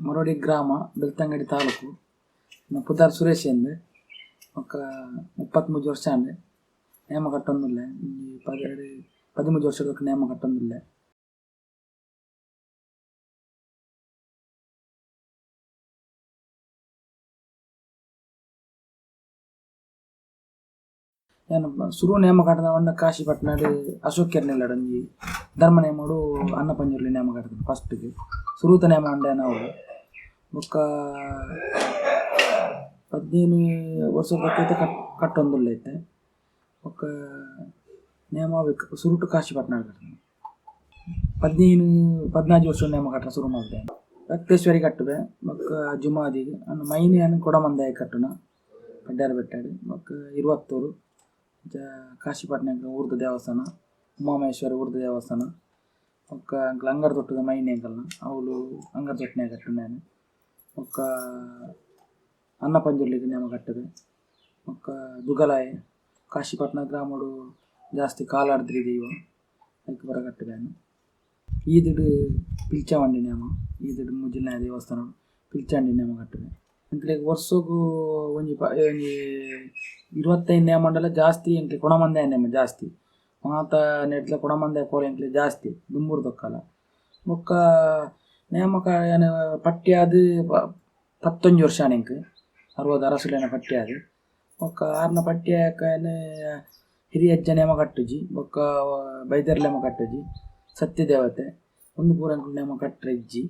ಮರೋಡಿ ಗ್ರಾಮ ಬೆಳ್ತಂಗಡಿ ತಾಲೂಕು ನಮ್ಮ ಪುದಾರ್ ಸುರೇಶ್ ಎಂದು ఒక ముప్పత్మూడు ವರ್ಷ ಅಂದೆ ನೇಮ ಕಟ್ಟೊಂದಿಲ್ಲ ಈ ಪದೆರಡು ಪದಿಮೂರು ವರ್ಷಕ್ಕೆ ನೇಮ ಕಟ್ಟೊಂದಿಲ್ಲ ಏನು ಸುರು ನೇಮ ಕಟ್ಟದ ಒಂದ ಕಾಶಿ ಪಟ್ನಾಡು ಅಶೋಕ್ ಕೆರ್ನೆಲ್ಲಾಡು ಒಂಜಿ ಧರ್ಮ ನೇಮಡು ಅನ್ನ ಪಂಜುರ್ಲಿ ನೇಮ ಕಟ್ಟದ ಫಸ್ಟ್ಗೆ ಸುರೂತ ನೇಮ ಅಂಡೆ ನಾವು ಬೊಕ್ಕ ಹದಿನೈದು ವರ್ಷ ಬರ್ತೈತೆ ಕಟ್ ಕಟ್ಟೊಂದುಲ್ಲ ಐತೆ ಬೊಕ್ಕ ನೇಮ ಬೇಕು ಸುರುಟು ಕಾಶಿ ಪಟ್ನಾಡು ಕಟ್ಟದ ಹದಿನೈದು ಪದ್ನಾಜು ವರ್ಷ ನೇಮ ಕಟ್ಟ ಶುರು ಮಾಡಿದೆ ರಕ್ತೇಶ್ವರಿ ಕಟ್ಟುವೆ ಬೊಕ್ಕ ಜುಮಾದಿಗೆ ಅನ್ನ ಮೈನಿ ಅನ್ನ ಕೊಡಮಂದಾಯ ಕಟ್ಟುನ ಕಡ್ಡಾರ ಬೆಟ್ಟಾಡು ಬೊಕ್ಕ ಇರುವತ್ತೂರು ಜ ಕಾಶಿಪಟ್ನಾಗ ಊರ್ದ ದೇವಸ್ಥಾನ ಉಮಾಮಹೇಶ್ವರಿ ಊರ್ದ ದೇವಸ್ಥಾನ ಒಕ್ಕ ಅಂಕಲ್ ಅಂಗರ್ ತೊಟ್ಟದ ಮೈನಿ ಅಂಕಲ್ನ ಅವಳು ಅಂಗರ್ ತೊಟ್ಟನೆ ಕಟ್ಟು ನಾನು ಒಕ್ಕ ಅನ್ನ ಪಂಜುರ್ಲಿಗೆ ನೇಮ ಕಟ್ಟದೆ ಒಕ್ಕ ದುಗಲಾಯ ಕಾಶಿಪಟ್ನ ಗ್ರಾಮಡು ಜಾಸ್ತಿ ಕಾಲಾಡ್ದ್ರಿ ದೀವ ಅದಕ್ಕೆ ಬರ ಕಟ್ಟದೆ ನಾನು ಈದುಡು ಪಿಲ್ಚಾವಂಡಿ ನೇಮ ಈದುಡು ಮುಜಿಲ್ನಾಯ ದೇವಸ್ಥಾನ ಪಿಲ್ಚಾಂಡಿ ನೇಮ ಕಟ್ಟದೆ ಅಂಕಲಿಗೆ ವರ್ಷಗೂ ಒಂಜಿ ಪ ಒಂಜಿ ಇರುವತ್ತೈದು ನೇಮ ಮಂಡಲ ಜಾಸ್ತಿ ಎಂಕ್ಲೆ ಕೊಣಮಂದೆ ನೇಮ ಜಾಸ್ತಿ ಮಾತ ನೆಟ್ಲ ಕೊಣಮಂದೆ ಕೋಲ ಎಂಕ್ಲೆ ಜಾಸ್ತಿ ದುಂಬೂರು ದೊಕ್ಕಲ ಬೊಕ್ಕ ನೇಮಕ ಏನ பத்தஞ்சு வருஷம் எனக்கு ಪತ್ತೊಂಜಿ ವರ್ಷ ಆನೆಂಕ್ பட்டியாது ஒக்க ಆರ್ನ ಪಟ್ಟಿ ಏನ ಹಿರಿಯಜ್ಜ ನೇಮ ಕಟ್ಟುಜಿ ಬೊಕ್ಕ ಬೈದರ್ಲೆಮ ಕಟ್ಟುಜಿ ಸತ್ಯದೇವತೆ ಒಂದು ಪೂರ ಅಂಕಲ್ ನೇಮ ಕಟ್ರೆ ಇಜ್ಜಿ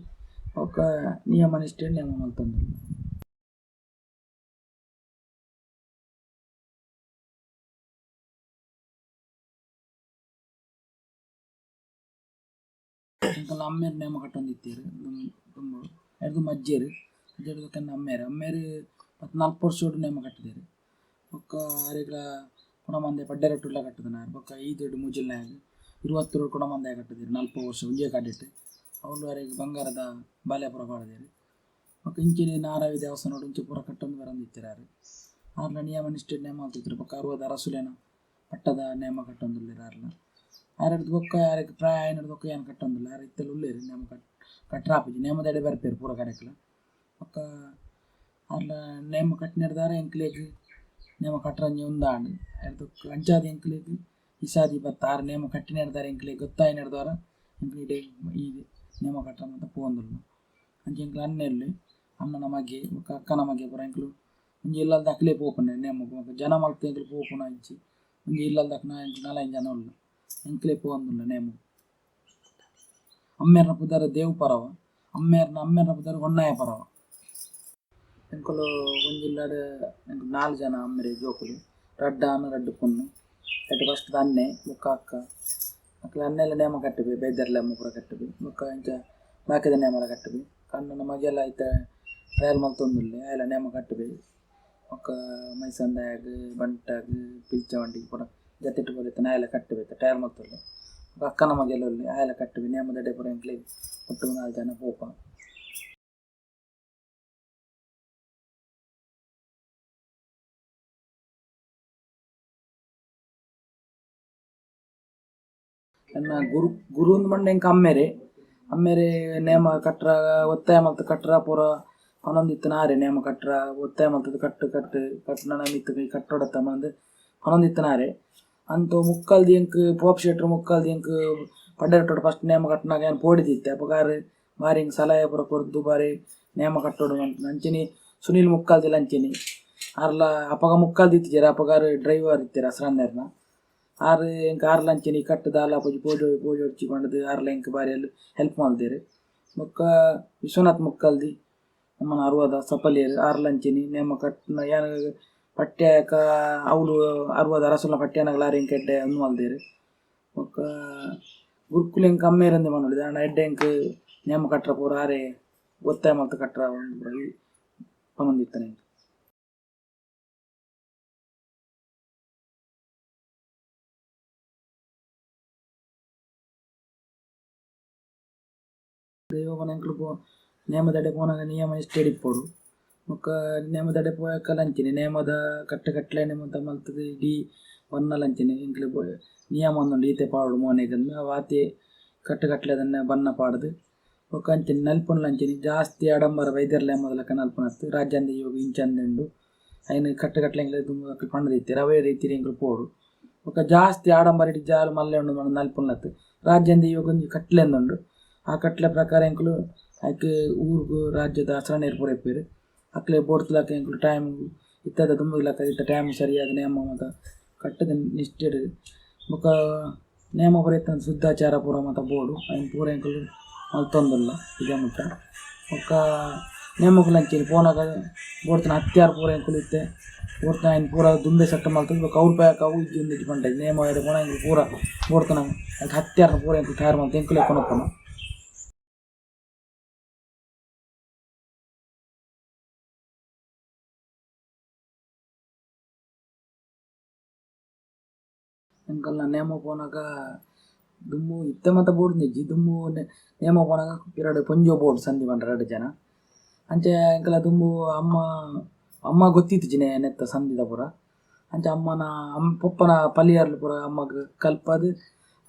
ಬೊಕ್ಕ ನಿಯಮ ನೇಮ ಎಂಕಲ್ನ ಅಮ್ಮೇರು ನೇಮ ಕಟ್ಟೊಂದಿತ್ತೀರು. ತುಂಬ ಎರಡು ಮಜ್ಜೇರು. ಮಜ್ಜೇರು ಕನ್ನ ಅಮ್ಮೇರು. ಅಮ್ಮೇರು ಪತ್ನಾಲ್ಕು ವರ್ಷ ನೇಮ ಕಟ್ಟಿದೇರು. ಬೊಕ್ಕ ಅರೆಗ್ಲ ಪಡ್ಡೆರ ಪಡ್ಡೆರಟ್ಟುಲ್ಲ ಕಟ್ಟದನಾರು ಬೊಕ್ಕ ಐದು ಮುಜಿಲ್ನಾಗ ಇರುವತ್ತೇಳು ಕುಣಮಂದೆ ಕಟ್ಟಿದೇರು. ನಾಲ್ಕು ವರ್ಷ ಉಂಜೆ ಕಾಡಿಟ್ಟು. ಅವಳು ಅರೆಗೆ ಬಂಗಾರದ ಬಾಲ್ಯಪುರ ಪಾಡದೇರು ಬೊಕ್ಕ ಇಂಚಿನ ನಾರಾವಿ ದೇವಸ್ಥಾನ ಇಂಚೆ ಪೂರ ಕಟ್ಟೊಂದು ಬರಂದಿತ್ತಿರಾರು. ಆರ್ಲ ನಿಯಮ ನಿಷ್ಠೆ ನೇಮ ಅಂತಿದ್ರು ಬೊಕ್ಕ ಅರುವದ ಅರಸುಲೇನ ಪಟ್ಟದ ನೇಮ ಕಟ್ಟೊಂದುಲ್ಲೇರು ಆರಡ್ದು ಬೊಕ್ಕ ಆರಕ್ಕೆ ಪ್ರಾಯ ಐನಡ್ದು ಬೊಕ್ಕ ಏನು ಕಟ್ಟೊಂದಿಲ್ಲ ಆರ ಇತ್ತಲ್ಲಿ ಉಳ್ಳೇರು ನೇಮ ಕಟ್ ಕಟ್ರಾಪುಜಿ ನೇಮದಡೆ ಬರ್ಪೇರು ಪೂರ ಕಡೆಕ್ಲ. ಬೊಕ್ಕ ಆರ್ಲ ನೇಮ ಕಟ್ಟಿನಡ್ದಾರ ಎಂಕ್ಲೇಗ್ ನೇಮ ಕಟ್ರಂಜಿ ಉಂದಾಂಡ್ ಎಡ್ದು ಅಂಚಾದ ಎಂಕ್ಲೇಗ್ ಇಸಾದಿ ಬತ್ತ ಆರು ನೇಮ ಕಟ್ಟಿನಡ್ದಾರ ಎಂಕ್ಲೇಗ್ ಗೊತ್ತಾಯಿ ನಡ್ದಾರ ಎಂಕ್ಲೆ ಈ ನೇಮ ಕಟ್ಟಂತ ಪೋಂದುಲ್ಲು ಅಂಚೆ ಎಂಕ್ಲೆ ಅನ್ನೆಲ್ಲಿ ಅನ್ನ ನಮಗೆ ಬೊಕ್ಕ ಅಕ್ಕನ ಮಗೆ ಪೂರ ಎಂಕ್ಲು ಒಂಜಿ ಇಲ್ಲದ ದಾಖಲೆ ಪೋಪನ ನೇಮ ಬೊಕ್ಕ ಜನ ಮಲ್ತ ಎಂಕ್ಲೆ ಪೋಪುನ ಅಂಚಿ ಒಂಜಿ ಇಲ್ಲದ ನಾ ನಾಲ್ಕು ಜನ ಉಳ್ಳು ಎಂಕ್ಲೆ ಪೋಂದುಲ್ಲ ನೇಮ ಅಮ್ಮೇರ್ನ ಪುದರ ದೇವ್ ಪರವ ಅಮ್ಮೇರ್ನ ಅಮ್ಮೇರ್ನ ಪುದರ ಹೊನ್ನಾಯ ಪರವ ಎಂಕುಲು ಒಂಜಿಲ್ಲಾಡ್ ಎಂಕ್ ನಾಲ್ ಜನ ಅಮ್ಮೆರೆ ಜೋಕುಲು ರಡ್ಡ ಅನ್ನ ರಡ್ಡು ಪೊನ್ನು ಎಟ್ಟು ಫಸ್ಟ್ ಅನ್ನೆ ಬೊಕ್ಕ ಅಕ್ಕ ಅಕ್ಲ ಅನ್ನೆಲ್ಲ ನೇಮ ಕಟ್ಟಬಿ ಬೇದರ್ಲೆ ಅಮ್ಮ ಪೂರ ಕಟ್ಟಬಿ ಬೊಕ್ಕ ಇಂಚ ಬಾಕಿದ ನೇಮಲ ಕಟ್ಟಬಿ ಕಣ್ಣನ ಮಗೆಲ್ಲ ಐತ ಟ್ರಯಲ್ ಮಲ್ತೊಂದುಲ್ಲೆ ಅಯಲ ನೇಮ ಕಟ್ಟಬಿ ಬೊಕ್ಕ ಮೈಸಂದಾಯಾಗ ಬಂಟಾಗ ಪಿಲ್ಚವಂಡಿ ಪೂರ ಜತ್ತಿಟ್ಟು ಬರುತ್ತೆ ಆಯಲ ಕಟ್ಟಬೇಕು ಟಯರ್ ಮಲ್ತೊಲ್ಲೆ ಬೊಕ್ಕ ಅಕ್ಕನ ಮಗೆಲ್ಲ ಉಳ್ಳಿ ಆಯಲ ಕಟ್ಟಬಿ ನೇಮದಡೆ ಪೂರ ಎಂಕ್ಲೆ ಒಟ್ಟು ನಾಲ್ ಜನ ಪೋಪ ನನ್ನ ಗುರು ಗುರು ಅಂದ್ ಮಂಡೆ ಎಂಕ ಅಮ್ಮೆರೆ ಅಮ್ಮೆರೆ ನೇಮ ಕಟ್ರ, ಒತ್ತಾಯ ಮಲ್ತು ಕಟ್ರ, ಪೂರ ಹೊನೊಂದಿತ್ತು ನಾರೆ ನೇಮ ಕಟ್ರ, ಒತ್ತಾಯ ಮಲ್ತದ ಕಟ್ಟು ಕಟ್ಟು ಕಟ್ನ ಮಿತ್ತು ಕೈ ಕಟ್ಟೊಡತ್ತ ಮಂದ್ ಹೊನೊಂದಿತ್ತು ನಾರೆ ಅಂತು ಮುಕ್ಕಾಲ್ ಎಂಕ್ ಪೋಪ್ ಶೆಟ್ರ್ ಮುಕ್ಕಲ್ದಿ ಎಂಕ್ ಪಡ್ಡೆರಟೋಡು ಫಸ್ಟ್ ನೇಮ ಕಟ್ನಾಗ ಏನು ಪೋಡಿದಿತ್ತೆ? ಅಪಗಾರ ಬಾರಿ ಹಿಂಗೆ ಸಲಹೆ ಪೂರ ಕೊರ್ದು ಬಾರಿ ನೇಮ ಕಟ್ಟೋಡು ಅಂತ ಅಂಚಿನಿ ಸುನೀಲ್ ಮುಕ್ಕಲ್ದಿಲ್ಲ ಅಂಚಿನಿ. ಅರ್ಲ ಅಪಗ ಮುಕ್ಕಲ್ದಿತ್ತಿಜರ ಅಪಗಾರ ಡ್ರೈವರ್ ಇತ್ತೀರ ಹಸ್ರನ್ನೇರ್ನ ಆರು ಎಂಕ್ ಆರ್ಲ ಅಂಚೆನಿ ಕಟ್ಟು ದಾಲ ಪೂಜೆ ಪೂಜೆ ಪೂಜೆ ಹೊಡ್ಚಿಕೊಂಡದು ಆರ್ಲ ಎಂಕ್ ಬಾರಿ ಹೆಲ್ಪ್ ಮಾಡ್ದೇರು. ಬೊಕ್ಕ ವಿಶ್ವನಾಥ್ ಮುಕ್ಕಾಲ್ದಿ ನಮ್ಮನ ಅರ್ವದ ಸಪಲಿಯರು ಆರ್ಲ ಅಂಚಿನಿ ನೇಮ ಕಟ್ನ ಪಟ್ಯಾಕ ಅವಳು ಅರುವದ ಅರಸುಲ ಎಂಕ್ ಎಡ್ಡೆ ಅನ್ನು ಮಲ್ದೇರು ಬೊಕ್ಕ ಗುರುಕುಲ ಎಂಕ್ ಅಮ್ಮೇರಂದೆ ಮನೋಡಿದ ಅಣ್ಣ ಎಡ್ಡೆ ಎಂಕ್ ನೇಮ ಕಟ್ರ ಪೂರ ಆರೆ, ಒತ್ತಾಯ ಮಲ್ತು ಕಟ್ರ ಒಂದು ಪನೊಂದಿತ್ತಾನೆ ದೈವಪನಂಕಲು ಪೋ ನೇಮದಡೆ ಪೋನಾಗ ನಿಯಮ ಇಷ್ಟ ಹಿಡಿಪೋಡು ಬೊಕ್ಕ ನೇಮದಡೆ ಪೋಯಕ ಲಂಚಿನಿ ನೇಮದ ಕಟ್ಟ ಕಟ್ಲೆನೆ ಮುಂತ ಮಲ್ತದೆ ಇಡೀ ಬನ್ನ ಲಂಚಿನಿ ಇಂಕ್ಲೆ ನಿಯಮವನ್ನು ಈತೆ ಪಾಡು ಮೋನೆಗನ್ನು ಅವಾತಿ ಕಟ್ಟ ಕಟ್ಲೆ ಅದನ್ನ ಬನ್ನ ಪಾಡ್ದು ಬೊಕ್ಕ ಅಂಚಿನ ನಲ್ಪುನ ಲಂಚಿನಿ ಜಾಸ್ತಿ ಆಡಂಬರ ವೈದ್ಯರ್ಲೆ ಮೊದಲಕ ನಲ್ಪನ ಹತ್ತು ರಾಜ್ಯಾಂದ ಇವಾಗ ಇಂಚಂದುಂಡು ಅಯ್ಯನ ಕಟ್ಟ ಕಟ್ಲೆ ಇಂಕ್ಲೆ ತುಂಬ ಪಣ್ಣದಿತ್ತಿ ರವೆ ರೀತಿ ಇಂಕ್ಲೆ ಪೋಡು ಬೊಕ್ಕ ಜಾಸ್ತಿ ಆಡಂಬರ ಇಟ್ಟು ಜಾಲು ಮಲ್ಲೆ ಉಂಡು ಮಣ ನಲ್ಪುನ ಹತ್ತು ರಾಜ್ಯಾಂದ ಇವಾಗ ಒಂಜಿ ಕಟ್ಲೆಂದುಂಡು ಆ ಕಟ್ಟಲೆ ಪ್ರಕಾರ ಇಂಕ್ಲು ಆಯ್ಕೆ ಊರ್ಗು ರಾಜ್ಯದ ಆಚರಣೆ ಏರ್ಪುರ ಇಪ್ಪೇರು ಅಕ್ಲೆ ಬೋಡ್ಸ್ಲಾಕ ಎಂಕುಲು ಟೈಮ್ ಇತ್ತಾದ ದುಂಬುಗ್ಲಾಕ ಇತ್ತ ಟೈಮ್ ಸರಿಯಾದ ನೇಮ ಮತ ಕಟ್ಟದ ನಿಷ್ಠೆಡ್ ಬೊಕ ನೇಮ ಬರೆತ ಶುದ್ಧಾಚಾರ ಪೂರ ಮತ ಬೋಡು ಅಯ್ನ ಪೂರ ಎಂಕುಲು ಮಲ್ತೊಂದುಲ್ಲ ಇದೇ ಮುಟ್ಟ ಬೊಕ ನೇಮಕ್ಕುಲಂಚೇರಿ ಫೋನಾಗ ಬೋಡ್ತನ ಹತ್ಯಾರ ಪೂರ ಎಂಕುಲು ಇತ್ತೆ ಬೋಡ್ತನ ಅಯ್ನ ಪೂರ ದುಂಬೆ ಸೆಟ್ ಮಲ್ತದ ಬೊಕ ಅವ್ರು ಪ್ಯಾಕ್ ಅವು ಇಜ್ಜಿ ಒಂದು ಇಟ್ಕೊಂಡೆ ನೇಮ ಎಡೆ ಪುನ ಎಂಕುಲು ಪೂರ ಅಂಕ ಹತ್ಯಾರ ಪೂರ ಎಂಕುಲು ತಯಾರು ಮಾಡ್ತಾ ಎಂಕುಲು ಕೊನಪ್ಪನ. ಪೋನಾಗ ದುಮ್ಮು ಇತ್ತೆ ಮತ ಬೋರ್ಡ್ ನಿಜ್ಜಿ. ದುಮ್ಮು ನೆ- ನೇಮ ಪೋನಾಗ ಪಿರಡ್ ಪೊಂಜೋ ಬೋರ್ಡ್ ಸಂಧಿ ಪಂಡ ಎರಡು ಜನ. ಅಂಚೆ ಎಂಕಲ ದುಂಬು ಅಮ್ಮ ಅಮ್ಮ ಗೊತ್ತಿತ್ತು ಜಿನೆ ನೆತ್ತ ಸಂದಿದ ಪುರ. ಅಂಚೆ ಅಮ್ಮನ ಅಮ್ಮ ಪೊಪ್ಪನ ಪಲಿಯರ್ಲು ಪುರ ಅಮ್ಮಗ್ ಕಲ್ಪದು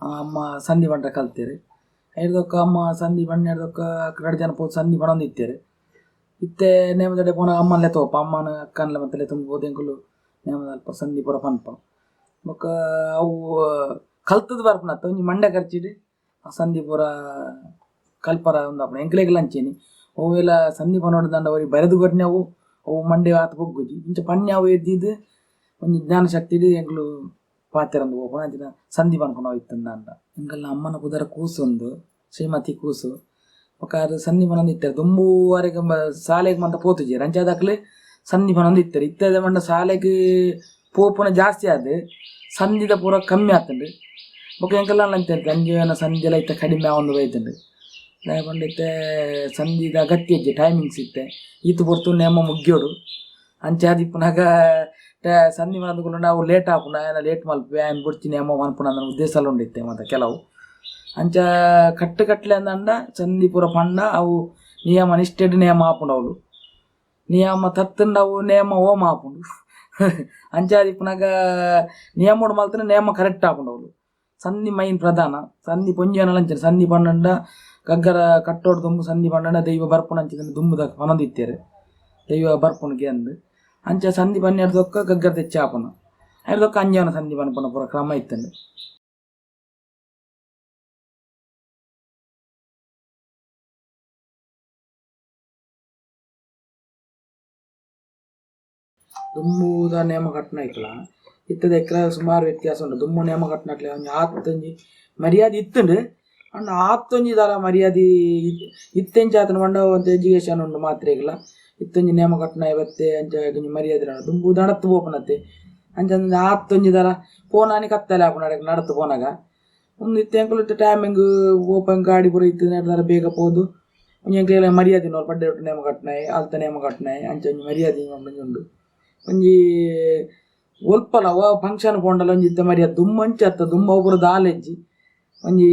ಅಮ್ಮ ಸಂಧಿ ಪಂಡ ಕಲ್ತೇರಿ. ಹಿಡ್ದೊಕ್ಕ ಅಮ್ಮ ಸಂಧಿ ಬಣ್ಣ ಹಿಡ್ದೊಕ್ಕ ಎರಡು ಜನ ಪೋದು ಸಂಧಿ ಇತ್ತೇರಿ. ಇತ್ತೆ ನೇಮದಡೆ ಪೋನ ಅಮ್ಮನ ತೋಪ ಅಮ್ಮನ ಅಕ್ಕನ ಮತ್ತೆ ತುಂಬ ಓದೆಂಕುಲು ನೇಮದ ಅಲ್ಪ ಸಂಧಿ ಪುರ ಪನ್ಪ. ಮಕ್ಕ ಅವು, ಕಲ್ತದ ಬರ್ಪನ ಒಂಜಿ ಮಂಡೆ ಖರ್ಚಿರಿ ಸಂದೀಪುರ ಕಲ್ಪರ ಉಂದಾಪನ ಅಂಚೇನಿ. ಅವು ಎಲ್ಲ ಸಂದೀಪ ನೋಡಿದಂಡ ಅವ್ರಿಗೆ ಬರೆದು ಕೊಟ್ಟನೆ ಅವು ಅವು ಮಂಡೆ ಆತ ಬೊಗ್ಗುಜಿ ಇಂಚ ಪಣ್ಯ ಅವು ಎದ್ದಿದ್ದು ಒಂದು ಜ್ಞಾನ ಶಕ್ತಿಡ್ ಎಂಕ್ಲು ಪಾತಿರಂದು ಹೋಗೋಣ ಅಂಚಿನ ಸಂದೀಪ ಅನ್ಕೊಂಡು ಹೋಯ್ತಂದ ಅಂಡ ಎಂಕಲ್ನ ಅಮ್ಮನ ಕುದರ ಕೂಸು ಒಂದು ಶ್ರೀಮತಿ ಕೂಸು. ಒಕ್ಕಾರು ಸಂದೀಪನೊಂದು ಇತ್ತಾರೆ ತುಂಬೂವರೆಗೆ ಶಾಲೆಗೆ ಮಂತ ಪೋತುಜಿ. ರಂಜಾದಾಕ್ಲೆ ಸಂದೀಪನೊಂದು ಇತ್ತಾರೆ ಇತ್ತದ ಮಂಡ ಶಾಲೆಗೆ ಪೋಪುನ ಜಾಸ್ತಿ ಆದ ಸಂಧಿದ ಪೂರ ಕಮ್ಮಿ ಆಗ್ತದೆ. ಬೊಕ್ಕ ಎಂಕಲ್ಲ ಅಂತಿರ್ತು ಸಂಧಿ ಎಲ್ಲ ಇತ್ತ ಕಡಿಮೆ ಒಂದು ಬೈತಂಡು ದಾಯಪಂಡ ಇತ್ತೆ ಸಂಧಿದ ಗಟ್ಟಿ ಅಜ್ಜಿ ಟೈಮಿಂಗ್ಸ್ ಇತ್ತೆ. ಈತ ಪೊರ್ತು ನೇಮ ಮುಗ್ಯೋಡು ಅಂಚೆ ಅದು ಇಪ್ಪನಾಗ ಸಂಧಿ ಮಾತುಗಳು ನಾವು ಲೇಟ್ ಹಾಕೋಣ, ಏನ ಲೇಟ್ ಮಲ್ಪೆ ಏನು ಬಿಡ್ತೀನಿ ಅಮ್ಮ ಮನ್ಪುನ ನನ್ನ ಉದ್ದೇಶ ಉಂಡಿತ್ತೆ ಮತ್ತು ಕೆಲವು. ಅಂಚ ಕಟ್ಟು ಕಟ್ಲೆ ಅಂದ ಚಂದಿಪುರ ಪಂಡ, ಅವು ನಿಯಮ ನಿಷ್ಠೆಡ್ ನಿಯಮ ಆಪುಂಡು ಅವಳು ನಿಯಮ ತತ್ತಂಡವು ಅವು ನಿಯಮ ಓಮ ಆಪುಂಡು ಅಂಚಾದಿಪ್ಪನಾಗ ನಿಯಮೋಡು ಮಾತ್ರ ನೇಮ ಕರೆಕ್ಟ್ ಆಪುಂಡವಳು ಸಂಧಿ ಮೈನ್ ಪ್ರಧಾನ ಸಂಧಿ ಪೊಂಜನ ಅಂಚನೆ ಸಂಧಿ ಪಂಡಂಡ ಗಗ್ಗರ ಕಟ್ಟೋಡು ದುಂಬು ಸಂಧಿ ಪಂಡಂಡ ದೈವ ಬರ್ಪುಣ ಅಂಚಿದ ದುಂಬುದ ಹೊನದಿತ್ತೇರು ದೈವ ಬರ್ಪುಣಿಗೆ ಅಂದು. ಅಂಚ ಸಂಧಿ ಪನ್ನೆರಡೊಕ್ಕ ಗಗ್ಗರ ತೆಚ್ಚ ಆಪುನ ಐದೊಕ್ಕ ಅಂಜಾನ ಸಂಧಿ ಪನ್ಪನ ಪೂರ ಕ್ರಮ ಇತ್ತಂಡು ದುಮ್ಮುದ ನೇಮ ಕಟ್ನ ಇಕ್ಕಲ ಇತ್ತದ ಎಕ್ಕಲ ಸುಮಾರು ವ್ಯತ್ಯಾಸ ಉಂಟು. ದುಮ್ಮು ನೇಮ ಕಟ್ನಕ್ಲೆ ಒಂಜಿ ಆತ್ತೊಂಜಿ ಮರ್ಯಾದೆ ಇತ್ತುಂಡು. ಅಂಡ ಆತ್ತೊಂಜಿ ದಾಲ ಮರ್ಯಾದೆ ಇತ್ತೆಂಚ ಆತನ ಮಂಡ ಒಂತ ಎಜುಕೇಶನ್ ಉಂಡು ಮಾತ್ರ ಇಕ್ಕಲ ಇತ್ತೊಂಜಿ ನೇಮ ಕಟ್ನ ಇವತ್ತೆ ಅಂಚ ಒಂಜಿ ಮರ್ಯಾದೆ ಉಂಡು ದುಂಬು ದಣತ್ತು ಪೋಪನತ್ತೆ ಅಂಚ ಆತ್ತೊಂಜಿ ದಾಲ ಪೋನಾನಿ ಕತ್ತಲೆ ಆಪುನ ನಡತ್ತು ಪೋನಾಗ. ಒಂದು ಇತ್ತೆ ಎಂಕುಲು ಟೈಮಿಂಗ್ ಓಪನ್ ಗಾಡಿ ಪೂರ ಇತ್ತು, ನಡೆದಾರ ಬೇಗ ಪೋದು. ಒಂಜಿ ಎಂಕ್ಲೆಗ್ಲ ಮರ್ಯಾದೆ ನೋಡಿ, ಪಡ್ಡೆ ಒಟ್ಟು ನೇಮ ಕಟ್ನಾಯ್ ಅಲ್ತ ನೇಮ ಕಟ್ನಾಯ್ ಅಂಚ ಒಂಜಿ ಮರ್ಯಾದೆ ಉಂಡು. ಒಂಜಿ ಒಲ್ಪಲ ಅವ ಫಂಕ್ಷನ್ ಪೋಂಡಲ ಒಂಜಿ ಇತ್ತ ಮರಿ ದುಮ್ಮಂಚ ಅತ್ತ ದುಮ್ಮ ಒಬ್ಬರು ದಾಲೆಜ್ಜಿ ಒಂಜಿ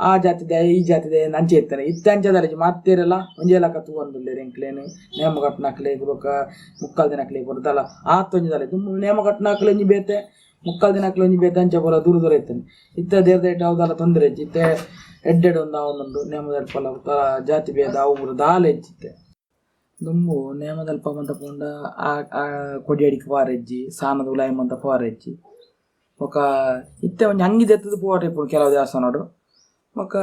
ಆ ಜಾತಿದೆ, ಈ ಜಾತಿದೆ ಅಂಚೆ ಇತ್ತೆ ಇತ್ತ ಅಂಚದಲ್ಲ ಮಾತೇರಲ್ಲ ಒಂಜಿ ಕತ್ತು ಒಂದುಲ್ಲೆ ರೆಂಕ್ಲೇನು. ನೇಮ ಕಟ್ನಾಕ್ಲೆ ಬೊಕ ಮುಕ್ಕಾಲ್ ದಿನಕ್ಲೆ ಆತ ಒಂಜಿ ಒಂಜಿದಲ್ಲ ದುಮ್ಮ ನೇಮ ಕಟ್ನಾಕ್ಲೆ ಒಂಜಿ ಬೇತೆ, ಮುಕ್ಕಾಲ್ ದಿನಕ್ಲೆ ಒಂಜಿ ಬೇತೆ, ಅಂಚೆ ಬರ ದೂರ ದೂರ ಇರ್ತಾನೆ. ಇತ್ತ ದೇರ್ದ ಇಟ್ಟು ಅವದಲ್ಲ ತೊಂದರೆ ಇಜ್ಜಿ ಇತ್ತೆ ಎಡ್ಡೆಡ್ ಒಂದು ಅವನೊಂದು ನೇಮದ ಜಾತಿ ಭೇದ, ಅವು ದಾಲೆಜ್ಜಿತ್ತೆ ದುಂಬು ನೇಮದಲ್ಪ ಮಂತ ಪೋಂಡ ಆ ಆ ಕೊಡಿಯಡಿಗೆ ಪಾರೆಜ್ಜಿ ಸಾನದ ಉಲಾಯಿ ಮಂತ ಪಾರೆಜ್ಜಿ ఒక ಇತ್ತೆ ಒಂಜಿ ಅಂಗಿ ದೆತ್ತದು ಪೋಟ ఇప్పుడు ಕೆಲವು ದೇವಸ್ಥಾನಡು ఒక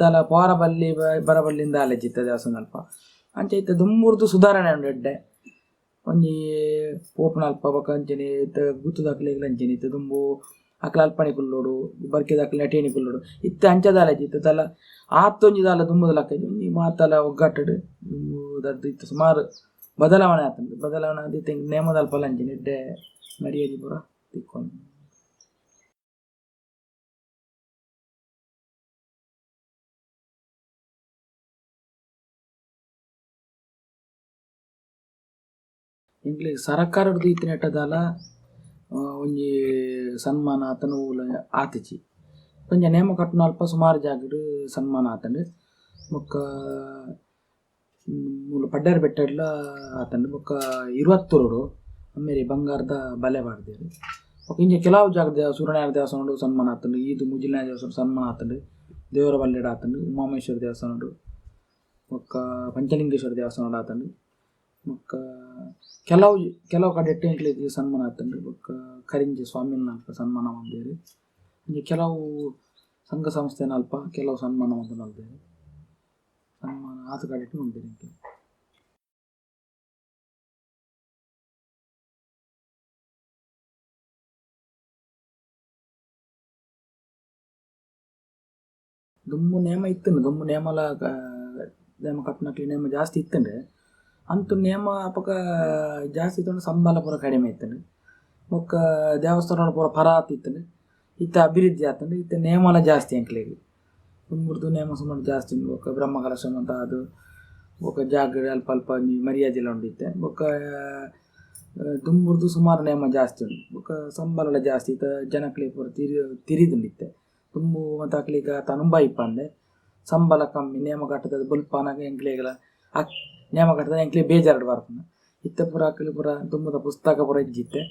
ದಾಲ ಪಾರ ಬಲ್ಲಿ ಬ- ಬರಬಲ್ಲಿಂದ ಆಲೆಜ್ಜಿ ಇತ್ತ ದೇವಸ್ಥಾನ ಅಲ್ಪ ಅಂಚೆ ಇತ್ತ ದುಂಬುರ್ದು ಸುಧಾರಣೆ ಉಂಡು ಎಡ್ಡೆ ಒಂಜಿ ಪೋಪುನ ಅಲ್ಪ ಬೊಕ ಅಂಚನೆ ಇತ್ತ ಗುತ್ತುದ ಅಕ್ಲೆಗ್ಲ ಅಂಚನೆ ಇತ್ತ ದುಂಬು ಅಕ್ಲ ಅಲ್ಪಣಿ ಕುಲ್ಲೋಡು ಬರ್ಕಿದ ಅಕ್ಲ ನಟೇಣಿ ಕುಲ್ಲೋಡು ಇತ್ತ ಅಂಚದ ಆಲೆಜ್ಜಿ ಇತ್ತ ತಲ ಆತ್ತೊಂಜಿ ದಾಲ ದುಂಬುದ ಲಕ್ಕ ಒಂಜಿ ಮಾತಲ ಒಗ್ಗಟ್ಟಡು ದುಂಬು ದರ್ದು ಇತ್ತು. ಸುಮಾರು ಬದಲಾವಣೆ ಆತಂದು ಬದಲಾವಣೆ ಆದಿತ್ತ ನೇಮದ ಅಲ್ಪ ಅಂಚನೆ ನಿಡ್ಡೆ ಮರ್ಯಾದೆ ಪೂರ ತಿಕ್ಕೊಂಡು. ಇಂಗ್ಲೀಷ್ ಸರಕಾರಡ್ದು ಈತ ನೆಟ್ಟದಲ್ಲ ಒಂಜಿ ಸನ್ಮಾನ ಆತನು ಆತಿಚಿ. ಕೊಂಚ ನೇಮ ಕಟ್ಟುನ ಅಲ್ಪ ಸುಮಾರು ಜಾಗಡು ಸನ್ಮಾನ ಆತಂಡು. ಬೊಕ್ಕ ಮೂಲ ಪಡ್ಡಾರ ಬೆಟ್ಟಡ್ಲ ಆತಂಡು ಬೊಕ್ಕ ಇರುವತ್ತೂರು ಅಮ್ಮೇರಿ ಬಂಗಾರದ ಬಲೆ ಬಾಡ್ದೇರು ಬೊಕ್ಕ ಇಂಚ ಕೆಲವು ಜಾಗದ ದೇವ ಸೂರ್ಯನಾರಾಯಣ ದೇವಸ್ಥಾನ ಸನ್ಮಾನ ಆತಂಡು ಈದು ಮುಜಿಲ್ನಾಯ ದೇವಸ್ಥಾನ ಸನ್ಮಾನ ಆತಂಡು ದೇವರ ಬಲ್ಲೆಡ ಆತಂಡು ಉಮಾಮೇಶ್ವರ ದೇವಸ್ಥಾನ ಉಂಡು ಬೊಕ್ಕ ಪಂಚಲಿಂಗೇಶ್ವರ ದೇವಸ್ಥಾನ ಉಂಡು ಆತಂಡು ಬೊಕ್ಕ ಕೆಲವು ಕೆಲವು ಕಡೆ ಎಂಕ್ಲೆಗ್ ಸನ್ಮಾನ ಆತಂಡು ಬೊಕ್ಕ ಕರಿಂಜಿ ಸ್ವಾಮಿನ ಅಲ್ಪ ಸನ್ಮಾನ ಮಂದೆರ್ ಅಂಚ ಕೆಲವು ಸಂಘ ಸಂಸ್ಥೆನ ಅಲ್ಪ ಕೆಲವು ಸನ್ಮಾನ ಮಂತ ಕಡೆ ಉಂಟು ಎಂಕ್ಲೆ ದುಮ್ಮು ನೇಮ ಇತ್ತಂಡು ದುಮ್ಮು ನೇಮಲ ನೇಮ ಕಟ್ನಕ್ಲಿ ನೇಮ ಜಾಸ್ತಿ ಇತ್ತಂಡು ಅಂತು ನೇಮ ಅಪಕ ಜಾಸ್ತಿ ಇತ್ತಂಡು ಸಂಬಳ ಪೂರ ಕಡಿಮೆ ಇತ್ತಂಡು ಬೊಕ್ಕ ದೇವಸ್ಥಾನ ಪೂರ ಪರಾತ್ ಇತ್ತಂಡು ಇತ್ತ ಅಭಿವೃದ್ಧಿ ಆತಂಡು ಇತ್ತ ನೇಮಲ ಜಾಸ್ತಿ ಎಂಕ್ಲೆಗ್ ದುಮ್ಮುರ್ದು ನೇಮ ಸುಮಾರು ಜಾಸ್ತಿ ಬೊಕ್ಕ ಬ್ರಹ್ಮ ಕಲಶ ಅಂತ ಅದು, ಬೊಕ್ಕ ಜಾಗ ಅಲ್ಪ ಅಲ್ಪ ಉಂಡು ಉಂಡಿತ್ತೆ. ಬೊಕ್ಕ ತುಂಬುರ್ದು ಸುಮಾರು ನೇಮ ಜಾಸ್ತಿ ಉಂಡು ಬೊಕ್ಕ ಸಂಬಳ ಜಾಸ್ತಿ ಇತ್ತ ಜನಕ್ಲೆ ಪೂರ ತಿರಿ, ತಿರಿದುಂಡಿತ್ತೆ. ತುಂಬು ಮತ್ತಾಕ್ಲಿಗ ತನುಂಬ ಇಪ್ಪಂದೆ ಸಂಬಳ ಕಮ್ಮಿ, ನೇಮ ಕಟ್ಟದ ಬುಲ್ಪಾನಾಗ ಎಂಕ್ಲೆಗಳ ಅಕ್, ನೇಮ ಕಟ್ಟದ ಎಂಕ್ಲಿ ಬೇಜಾರ್ಡ್ ಬರ್ಪುನ. ಇತ್ತ ಪೂರ ಅಕ್ಲಿ ಪೂರ ತುಂಬದ ಪುಸ್ತಕ ಪೂರ ಇಜ್ಜಿತ್ತೆ.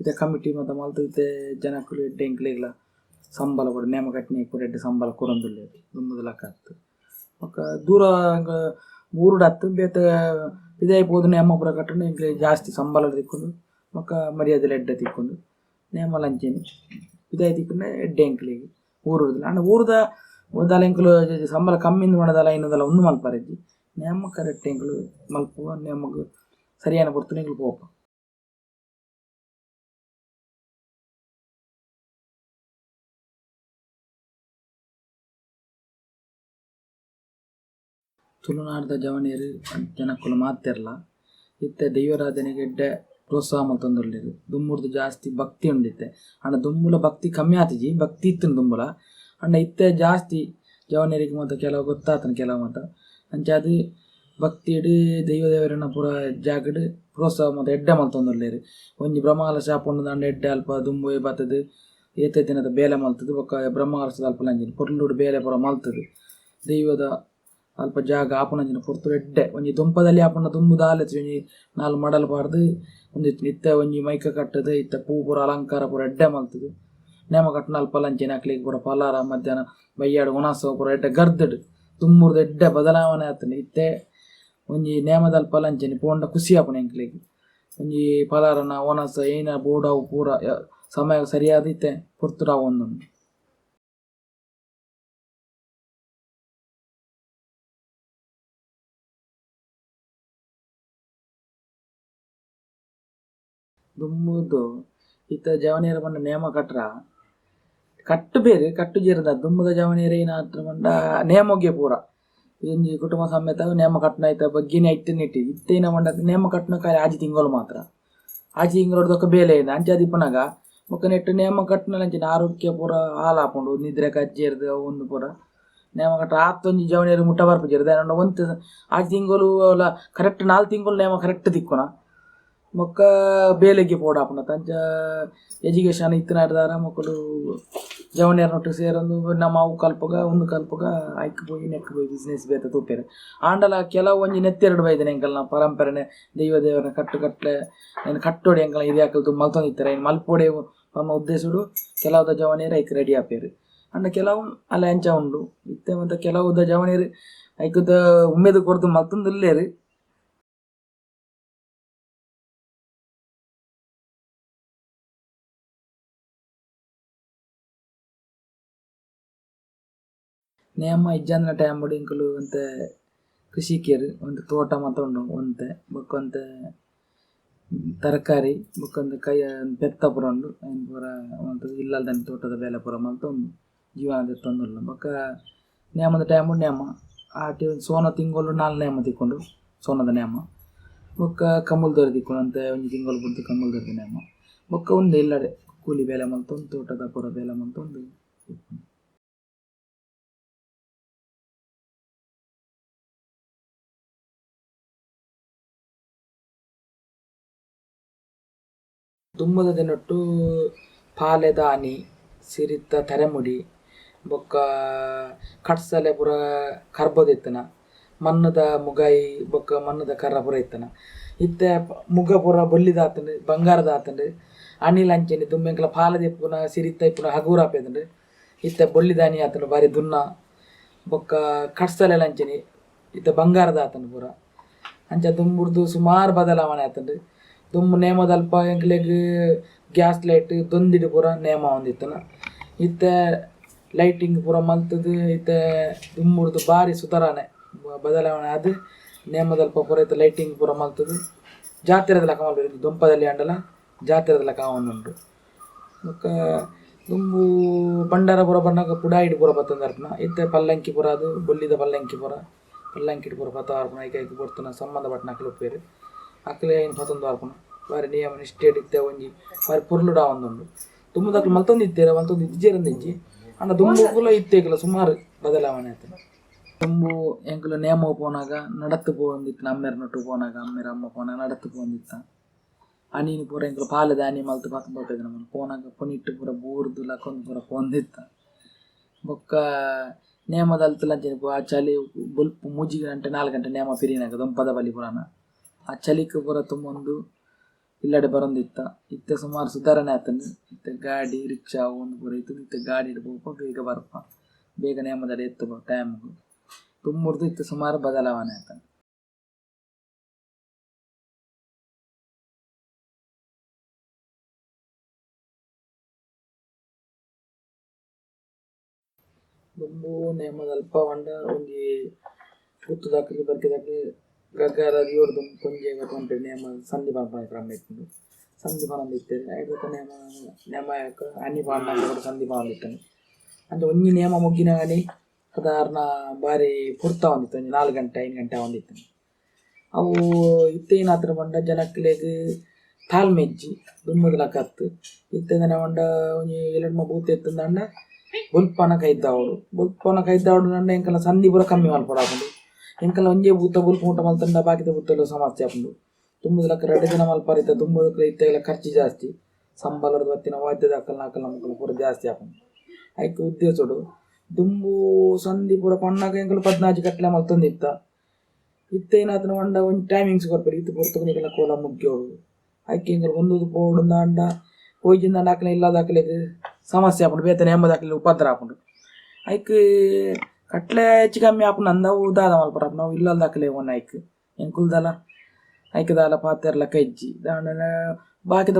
ಇತ್ತ ಕಮಿಟಿ ಮತ್ತು ಮಲ್ತು ಇತ್ತೆ ಜನಕ್ಕಲು ಎಡ್ಡೆ ಎಂಕ್ಲೆಗಳ ಸಂಬಳ ಪೂರ ನೇಮ ಕಟ್ಟಿನ ಪೂರ ಎಡ್ಡೆ ಸಂಬಳ ಕೊರೊಂದುಲ್ಲೆ ತುಂಬದ ಲೆಕ್ಕ ಹತ್ತು ಬೊಕ್ಕ ದೂರ ಊರುಡ್ ಹತ್ತು ಬೇತ ಇದೇ ಪೋದು ನೇಮ ಪೂರ ಕಟ್ಟುಂಡು ಎಂಕ್ಲೆ ಜಾಸ್ತಿ ಸಂಬಳ ತಿಕ್ಕೊಂಡು ಬೊಕ್ಕ ಮರ್ಯಾದೆಲ ಎಡ್ಡೆ ತಿಕ್ಕೊಂಡು ನೇಮ ಲಂಚೆನಿ ಇದೇ ತಿಕ್ಕೊಂಡು ಎಡ್ಡೆ ಎಂಕ್ಲೆಗೆ ಊರುದ ಅಂಡ ಊರುದ ದಾಲ ಎಂಕುಲು ಸಂಬಳ ಕಮ್ಮಿಂದ ಮಾಡದಲ್ಲ ಇನ್ನದಲ್ಲ ಒಂದು ಮಲ್ಪರೆಜ್ಜಿ ನೇಮ ಕರೆಕ್ಟ್ ಎಂಕುಲು ಮಲ್ಪುವ ನೇಮಗ್ ಸರಿಯಾನ ಪೊರ್ತುನ ಎಂಕುಲು ಪೋಪ ತುಳುನಾಡದ ಜವನಿಯರು ಜನಕ್ಕುಲು ಮಾತೆರ್ಲ. ಇತ್ತೆ ದೈವಾರಾಧನೆಗೆ ಎಡ್ಡೆ ಪ್ರೋತ್ಸಾಹ ಮಲ್ತೊಂದುಲ್ಲೆರ್ ದುಮ್ಮುರ್ದು ಜಾಸ್ತಿ ಭಕ್ತಿ ಉಂಡಿತ್ತೆ. ಅಣ್ಣ ದುಮ್ಮುಲ ಭಕ್ತಿ ಕಮ್ಮಿ ಆತಿಜಿ, ಭಕ್ತಿ ಇತ್ತು ದುಮ್ಮುಲ. ಅಣ್ಣ ಇತ್ತೆ ಜಾಸ್ತಿ ಜವನಿಯರಿಗೆ ಮಾತ ಕೆಲವು ಗೊತ್ತಾತನ ಕೆಲವು ಮಾತ ಅಂಚ ಅದು ಭಕ್ತಿ ಇಡು ದೈವ ದೇವರನ್ನ ಪೂರ ಜಾಗಡು ಪ್ರೋತ್ಸಾಹ ಮಾತ ಎಡ್ಡೆ ಮಲ್ತೊಂದುಲ್ಲೆರ್ ಒಂಜಿ ಶಾಪ ಉಂಡು ದಾಂಡ ಎಡ್ಡೆ ಅಲ್ಪ ದುಂಬು ಬತ್ತದು. ಏತ ದಿನದ ಬೇಲೆ ಮಲ್ತದು. ಬೊಕ್ಕ ಬ್ರಹ್ಮಕಲಶದ ಅಲ್ಪ ಲಂಜಿನ ಪೊರ್ಲುಡು ಬೇಲೆ ಪೂರ ಮಲ್ತದು. ದೈವದ ಅಲ್ಪ ಜಾಗ ಆಪುನಂಚಿನ ಪುರ್ತು ಎಡ್ಡೆ ಒಂಜಿ ದುಂಪದಲ್ಲಿ ಆಪನ ದುಂಬು ದಾಲೆತ್ತಿ ಒಂಜಿ ನಾಲ್ ಮಡಲ್ ಪಾಡ್ದು ಒಂದು ಇತ್ತ ಒಂಜಿ ಮೈಕ ಕಟ್ಟದು, ಇತ್ತ ಪೂ ಪೂರ ಅಲಂಕಾರ ಪೂರ ಎಡ್ಡೆ ಮಲ್ತದು. ನೇಮ ಕಟ್ಟನ ಅಲ್ಪ ಲಂಚಿನ ಅಕ್ಲಿಗೆ ಪೂರ ಪಲಾರ, ಮಧ್ಯಾಹ್ನ ಬಯ್ಯಾಡು ಉಣಾಸವ ಪೂರ ಎಡ್ಡೆ ಗರ್ದಡು. ತುಮ್ಮುರ್ದು ಎಡ್ಡೆ ಬದಲಾವಣೆ ಆತನ ಇತ್ತೆ ಒಂಜಿ ನೇಮದಲ್ಪ ಲಂಚನಿ ಪೋಂಡ ಖುಷಿ ಆಪನ ಎಂಕ್ಲಿಗೆ. ಒಂಜಿ ಪಲಾರನ ಒಣಸ ಏನ ಬೋಡವು ಪೂರ ಸಮಯ ಸರಿಯಾದ ಇತ್ತೆ ಪುರ್ತುರಾವ್ ಒಂದೊಂದು ದುಮ್ಮುದು. ಇತ್ತ ಜವನೇರ ಪಂಡ ನೇಮ ಕಟ್ರ. ಕಟ್ಟು ಬೇರೆ, ಕಟ್ಟು ಜೀರದ. ದುಮ್ಮದ ಜವನಿಯರ ಏನಾತ್ರ ಪಂಡ ನೇಮೊಗೆ ಪೂರ. ಇಂಜಿ ಕುಟುಂಬ ಸಮೇತ ನೇಮ ಕಟ್ನ ಐತ ಬಗ್ಗಿನ ಐತೆ ನೆಟ್ಟಿ. ಇತ್ತೇನ ಪಂಡ ನೇಮ ಕಟ್ನ ಕಾಲಿ ಆಜಿ ತಿಂಗಳು ಮಾತ್ರ. ಆಜಿ ತಿಂಗಳು ದೊಕ್ಕ ಬೇಲೆ ಇದೆ ಅಂಚೆ ಅದಿಪ್ಪನಾಗ ಮುಖ ನೆಟ್ಟು ನೇಮ ಕಟ್ಟನ ಅಂಚಿನ ಆರೋಗ್ಯ ಪೂರ ಹಾಲಾಪುಂಡು ನಿದ್ರೆ ಕಜ್ಜೇರ್ದು ಒಂದು ಪೂರ. ನೇಮ ಕಟ್ಟ ಆತ್ತೊಂಜಿ ಜವನಿಯರು ಮುಟ್ಟ ಬರ್ಪುಜೇರ್ದ ಒಂದು ಆಜಿ ತಿಂಗಳು ಅಲ್ಲ ಕರೆಕ್ಟ್ ನಾಲ್ಕು ತಿಂಗಳು ನೇಮ ಕರೆಕ್ಟ್ ತಿಕ್ಕುನ. ಮೊಕ್ಕ ಬೇಲೆಗೆ ಪೋಡಾಪುನ ತಂಜ ಎಜುಕೇಶನ್ ಇತ್ತಿನಾಡ್ದಾರ ಮಕ್ಕಳು ಜವನಿಯರ್ ನೊಟ್ಟು ಸೇರೊಂದು ನಮ್ಮ ಅವು ಕಲ್ಪಗ ಒಂದು ಕಲ್ಪಗ ಐಕ್ ಪೋಯಿ ನೆಕ್ ಪೋಯಿ ಬಿಸ್ನೆಸ್ ಬೇತ ತೂಪೇರು ಆಂಡಲ ಕೆಲವು ಒಂಜಿ ನೆತ್ತೆರಡು ಬೈದನೆ ಎಂಕಲ್ನ ಪರಂಪರೆನೆ ದೈವ ದೇವರನ್ನ ಕಟ್ಟು ಕಟ್ಲೆ ಏನು ಕಟ್ಟೋಡಿ ಎಂಕಲ ಇದು ಯಾಕಲ್ತು ಮಲ್ತೊಂದಿತ್ತಾರೆ ಏನು ಮಲ್ಪೊಡೆ ನಮ್ಮ ಉದ್ದೇಶಡು ಕೆಲವುದ ಜವನಿಯರು ಐಕ್ ರೆಡಿ ಆಪೇರು ಅಂಡ ಕೆಲವು ಅಲ್ಲ ಎಂಚ ಉಂಡು ಇತ್ತೆ ಮತ್ತು ಕೆಲವುದ ಜವನಿಯರು ಐಕುದ ಉಮ್ಮೆದು ಕೊರದು ಮಲ್ತೊಂದುಲ್ಲೇರು ನೇಮ ಇಜ್ಜಂದಿನ ಟೈಮ್ ಬುಡು ಇಂಕುಲು ಒಂತೆ ಕೃಷಿಕೇರು ಒಂದು ತೋಟ ಮಾತ ಉಂಡು ಒಂತೆ ಬೊಕ್ಕ ತರಕಾರಿ ಕೈಯ ಕೈ ಪೆತ್ತ ಪೂರ ಉಂಡು ಪೂರ ಒಂದು ಇಲ್ಲಲ್ದನೆ ತೋಟದ ಬೇಲೆ ಪೂರ ಮಲ್ತ ಉಂಡು ಜೀವನ ದೆತ್ತೊಂದುಲ್ಲ ಬೊಕ್ಕ ನೇಮದ ಟೈಮ್ ನೇಮ ಆಟಿ ಸೋನ ತಿಂಗಳು ನಾಲ್ ನೇಮ ತಿಕ್ಕೊಂಡು, ಸೋನದ ನೇಮ, ಬೊಕ್ಕ ಕಮಲ್ ದೊರೆ ತಿಕ್ಕೊಂಡು ಅಂತೆ ಒಂಜಿ ತಿಂಗಳು ಬುಡ್ದು ಕಮಲ್ ದೊರೆದ ನೇಮ, ಬೊಕ್ಕ ಒಂದು ಇಲ್ಲಡೆ ಕೂಲಿ ಬೇಲೆ ಮಲ್ತೊಂದು ತೋಟದ ಪೂರ ಬೇಲೆ ಮಲ್ತೊಂದು ದುಮ್ಮದ ದಿನೊಟ್ಟು ಪಾಲೆದ ಸಿರಿತ ತೆರೆಮುಡಿ, ಬೊಕ್ಕ ಕಟ್ಸಲೆ ಪೂರ ಕರ್ಬೋದಿತ್ತನ. ಮಣ್ಣದ ಮುಗಾಯಿ ಬೊಕ್ಕ ಮಣ್ಣದ ಕರ್ರ ಪೂರ ಇತ್ತನ. ಇತ್ತೆ ಮುಗ ಪೂರ ಬೊಲ್ಲಿದ ಬಂಗಾರದ ಆತಂಡ್ ಅಣಿಲ್ ಅಂಚೆನಿ ದುಮ್ಮೆಂಕಲ ಪಾಲದ ಪುನ ಸಿರಿತ್ತ ಇಪ್ಪುನ ಹಗೂರ ಆಪೇದಂಡು ಇತ್ತೆ ಬೊಲ್ಲಿದಾನಿ ಆತಂಡ್ ಬಾರಿ ದುನ್ನ. ಬೊಕ್ಕ ಕಟ್ಸಲೆ ಲಂಚನಿ ಇತ್ತ ಬಂಗಾರದ ಆತಂಡ್ ಪೂರ. ಅಂಚ ದುಂಬುರ್ದು ಸುಮಾರು ಬದಲಾವಣೆ ಆತಂಡು ದುಂಬು ನೇಮದ ಅಲ್ಪ ಎಂಕ್ಲೆಗ್ ಗ್ಯಾಸ್ ಲೈಟ್ ದೊಂದಿಡು ಪೂರ ನೇಮ ಒಂದಿತ್ತನ. ಇತ್ತ ಲೈಟಿಂಗ್ ಪೂರ ಮಲ್ತದು, ಇತ್ತ ದುಂಬುರ್ದು ಬಾರಿ ಸುತರಾನೆ ಬದಲಾವಣೆ ಆದ್, ನೇಮದಲ್ಪ ಪೂರ ಇತ್ತ ಲೈಟಿಂಗ್ ಪೂರ ಮಲ್ತದು. ಜಾತ್ರೆದ ಲೆಕ್ಕ ಮಲ್ಬೇಕು ದುಂಪದಲ್ಲಿ ಅಂಡಲ, ಜಾತ್ರೆದ ಲೆಕ್ಕ ಒಂದುಂಟು ಬೊಕ್ಕ ದುಂಬು ಬಂಡಾರ ಪೂರ ಬಂದಾಗ ಪುಡಾಯಿಡ್ ಪೂರ ಬತ್ತಂದರ್ಪಣ ಇತ್ತ ಪಲ್ಲಂಕಿ ಪೂರ ಅದು ಬೊಲ್ಲಿದ ಪಲ್ಲಂಕಿ ಪೂರ ಪಲ್ಲಂಕಿಟ್ ಪೂರ ಬತ್ತ ಅರ್ಪಣ ಐಕ ಬರ್ತನ ಸಂಬಂಧ ಉಪ್ಪೇರು ಅಕ್ಲೆ ಏನು ಪತ್ತೊಂದು ಅರ್ಪಣ ಬಾರಿ ನಿಯಮ ನಿಷ್ಠೆ ಇತ್ತೆ ಒಂಜಿ. ಬಾರಿ ಪುರ್ಲುಡ ಒಂದುಂಡು ದುಂಬುದಕ್ಲು ಮಲ್ತೊಂದು ಇತ್ತೇರ ಮಲ್ತೊಂದು ಇಜ್ಜೇರಂದಿಜ್ಜಿ ಅಣ್ಣ ದುಂಬು ಕುಲ ಇತ್ತೇಕಲ ಸುಮಾರು ಬದಲಾವಣೆ ಆಯ್ತು. ತುಂಬು ಎಂಕುಲು ನೇಮ ಪೋನಾಗ, ನಡತ್ತು ಪೋಂದಿತ್ತು ಅಮ್ಮೆರ ನೊಟ್ಟು ಪೋನಾಗ ಅಮ್ಮೆರ ಅಮ್ಮ ಪೋನಾಗ, ನಡತ್ತು ಪೋಂದಿತ್ತ ಅನೀನು ಪೂರ ಎಂಕುಲು ಪಾಲದ ಅನಿ ಮಲ್ತು ಪತ್ತು ಬರ್ತದೆ ನಮ್ಮನ್ನು. ಪೋನಾಗ ಪೊನಿಟ್ಟು ಪೂರ ಬೂರ್ದು ಲಕ್ಕೊಂದು ಪೂರ ಪೋಂದಿತ್ತ ಬೊಕ್ಕ ನೇಮದ ಅಲ್ತಲಂಚನೆ ಆ ಚಳಿ ಬುಲ್ಪು ಮೂಜಿ ಗಂಟೆ, ನಾಲ್ಕು ಗಂಟೆ ನೇಮ ಪಿರಿನಾಗ ದೊಂಪದ ಬಲಿ ಪುರಾಣ. ಪೂರ ತುಂಬೊಂದು ಇಲ್ಲಡೆ ಬರೊಂದಿತ್ತ. ಇತ್ತೆ ಸುಮಾರು ಸುಧಾರಣೆ ಆತನ ಇತ್ತೆ ಗಾಡಿ, ರಿಕ್ಷಾ ಒಂದು ಪೂರ ಇತ್ತು ಇತ್ತೆ ಗಾಡಿ ಹಿಡ್ಬೋಪ ಬೇಗ ಬರ್ಪ ಬೇಗ ನೇಮದಡೆ ಎತ್ತು ಟೈಮ್ ತುಂಬುರ್ದು ಇತ್ತ ಸುಮಾರು ಬದಲಾವಣೆ ಆತನ ತುಂಬ ನೇಮದ ಅಲ್ಪ ಒಂದು ಗುತ್ತು ದಾಖಲೆ ಗಗ್ಗಾರ ಇವ್ರದ್ದು ಕೊಂಜೆ ಗೊತ್ತುಂಟು ನೇಮ ಸಂಧಿ ಪಂಪ ಕ್ರಮ ಇತ್ತು. ಸಂಧಿ ಪನ ಇತ್ತೇನೆ ಐದು ನೇಮ ನೇಮ ಯಾಕ? ಅನಿ ಪಾಂಡ ಕೂಡ ಸಂಧಿ ಪಾಂಡ ಇತ್ತಾನೆ ಅಂತ ಒಂಜಿ ನೇಮ ಮುಗ್ಗಿನ ಗಾನಿ ಸಾಧಾರಣ ಬಾರಿ ಪುರ್ತ ಒಂದಿತ್ತು. ಒಂಜಿ ನಾಲ್ಕು ಗಂಟೆ, ಐದು ಗಂಟೆ ಒಂದಿತ್ತು. ಅವು ಇತ್ತೇನ ಹತ್ರ ಬಂಡ ಜನಕ್ಲೆಗ್ ತಾಲ್ ಇಜ್ಜಿ ದುಮ್ಮದ ಲಕತ್ತು ಇತ್ತದ ಮಂಡ ಒಂಜಿ ಎರಡು ಬೂತ್ ಎತ್ತಂದಂಡ ಬುಲ್ಪನ ಕೈದ್ದಾವಡು ಬುಲ್ಪನ ಕೈದ್ದಾವಡು ನಂಡ ಎಂಕಲ ಸಂಧಿ ಪೂರ ಕಮ್ಮಿ ಮಲ್ಪಡಾಪುಂಡು ಎಂಕಲ ಒಂಜೇ ಬೂತ ಬುಲ್ಪ ಊಟ ಮಲ್ತಂಡ ಬಾಕಿದ ಬುತ್ತಲು ಸಮಸ್ಯೆ ಆಪುಂಡು. ತುಂಬುದ ಲಕ್ಕ ಜನ ಮಲ್ಪಾರಿತ ತುಂಬುದ ಇತ್ತೆಲ್ಲ ಖರ್ಚು ಜಾಸ್ತಿ. ಸಂಬಳದ ಬತ್ತಿನ ವಾದ್ಯದ ಅಕ್ಕಲ್ ನಾಕಲ್ ನಮಕಲ್ ಪೂರ ಜಾಸ್ತಿ ಆಪುಂಡು. ಐಕ್ ಉದ್ದೇಶಡು ದುಂಬು ಸಂಧಿ ಪೂರ ಪಣ್ಣಾಗ ಎಂಕಲು ಪದ್ನಾಜಿ ಕಟ್ಲೆ ಮಲ್ತೊಂದಿತ್ತ ಇತ್ತೇನಾತನ ಮಂಡ ಒಂಜಿ ಟೈಮಿಂಗ್ಸ್ ಕೊರ್ಪೆರ್ ಇತ್ತು ಪೊರ್ತುಕನಿಗೆಲ್ಲ ಕೋಲ ಮುಗ್ಗ್ಯೋಡು ಐಕೆ ಎಂಕಲು ಒಂದುದು ಪೋಡು ಅಂಡ ಹೋಯ್ಜಿಂದ ದಾಖಲೆ, ಇಲ್ಲ ದಾಖಲೆಗ್ ಸಮಸ್ಯೆ ಆಪುಂಡು, ಬೇತನ ಎಂಬ ದಾಖಲೆ ಉಪದ್ರ ಆಪುಂಡು. ಐಕ್ ಕಟ್ಲೆ ಹೆಚ್ಚು ಕಮ್ಮಿ ಆಪುಂಡು ಅಂದವು ದಾದ ಮಲ್ಪರ ನಾವು ಇಲ್ಲ ದಾಖಲೆ ಒನ್ ಐಕ್. ಹೆಂಗ್ ಐಕ್ ದಾಲ ಪಾತೆರ್ಲ ಕಜ್ಜಿ. ದಾಂಡ ಬಾಕಿದ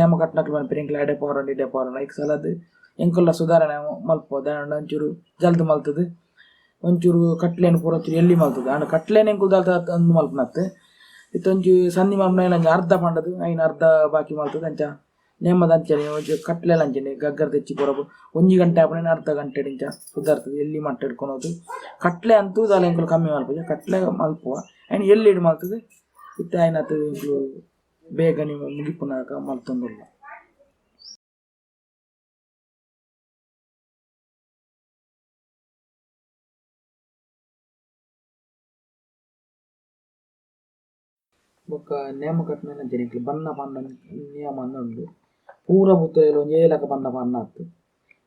ನೇಮ ಮನ್ಪೆರ್ ಎಂಕ್ಲ ಎಡೆ ಪವರನ್, ಇಡೆ ಪವರನ್. ಐಕ್ ಸಲದ್ ಎಂಕುಲ್ಲ ಸುಧಾರಣೆ ಮಲ್ಪ ದಾಂಡ ಒಂಚೂರು ಜಲ್ದ ಮಲ್ತದು. ಒಂಚೂರು ಕಟ್ಲೆನ್ ಪೂರ ಎಲ್ಲಿ ಮಲ್ತದ. ಅಣ್ಣ ಕಟ್ಲೆನ್ ಎಂಕುಲ್ ದಾಲ್ತ ಅಂದು ಮಲ್ಪನತ್ತೆ. ಇತ್ತೊಂಚು ಸನ್ನಿ ಅಂಚ ಅರ್ಧ ಪಂಡದು, ಐನ್ ಅರ್ಧ ಬಾಕಿ ಮಲ್ತದ ಅಂಚ ನೇಮದ ಅಂಚನೆ ಒಂಚೂರು ಕಟ್ಲೆಲ ಅಂಚನೆ ಗಗ್ಗರ್ ತೆಚ್ಚಿ ಕೊರಬು ಒಂಜಿ ಗಂಟೆ ಆಪಣೆ ಅರ್ಧ ಗಂಟೆ ಇಂಚ ಸುಧಾರ್ತದೆ ಎಲ್ಲಿ ಮಟ್ಟ ಕಟ್ಲೆ ಅಂತೂ ದಾಲ ಕಮ್ಮಿ ಮಾಡ್ಬೋದು ಕಟ್ಲೆ ಮಲ್ಪುವ. ಆ್ಯಂಡ್ ಎಲ್ಲಿ ಇಡ್ ಮಲ್ತದೆ? ಇತ್ತೆ ಆಯ್ನತ್ತು ಎಂಕುಲು ಬೇಗ ನೀವು ಮುಗಿಪುನಾಗ ಮಲ್ತೊಂದುಲ್ಲ. ನೇಮ ಕಟ್ನ ಜನಕ್ಕೆ ಬಣ್ಣ ಬಣ್ಣ ನಿಯಮ ಅನ್ನೋದು ಪೂರ ಒಂಜಿ ಏಲಕ ಬಣ್ಣ ಬಣ್ಣ ಆತು.